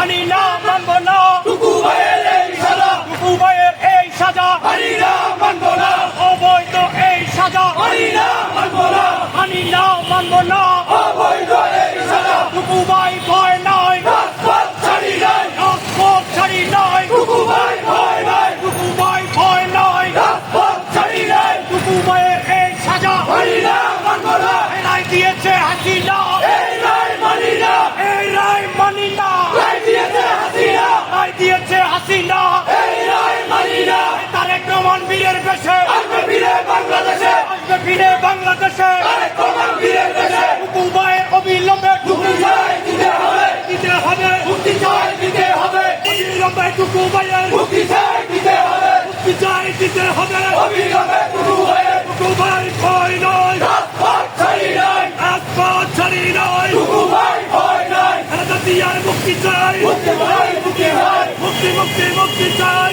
মানি না মানব না। টুকু ভাইয়ের এই সাজা। টুকু ভাইয়ের এই সাজা। মানি না মানব না। অবৈধ এই সাজা। মানি না মানব না। মানি না মানব না। অবৈধ এই সাজা। টুকু ভাই ভয় নাই। রাজপথ ছাড়ি নাই। রাজপথ ছাড়ি নাই। টুকু ভাই ভয় নাই। টুকু ভাই ভয় এই সাজা। মানি না না। এলাই দিয়েছে হাসি রহমান বীরের বেশে আসবে ফিরে বাংলাদেশে। আসবে ফিরে বাংলাদেশে। তারেক রহমান বীরের দেশে। টুকুবাইয়ের অবিলম্বে মুক্তি চাই দিতে হবে। দিতে হবে। মুক্তি চাই দিতে হবে। অবিলম্বে টুকুবাইয়ের মুক্তি চাই দিতে হবে। মুক্তি চাই দিতে হবে। অবিলম্বে টুকুভাইয়ের টুকুবাই ভয় নয় রাজপথ ছাড়ি নাই। রাজপথ ছাড়ি নয় টুকুভাই ভয় নাই। খালেদা জিয়ার মুক্তি চাই। মুক্তি ভাই মুক্তি ভাই মুক্তি মুক্তি মুক্তি চাই।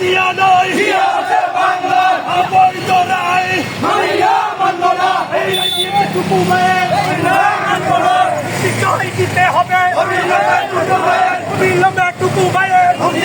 জিয়া নয়। জিয়া আছে বাংলার অবৈধ রায় মানি না মানব না এই রাজ্যে টুকুবাইয়ের মুক্তি শিক্ষা দিতে হবে। অবিলম্বে টুকুভাইয়ের অবিলম্বে মুক্তি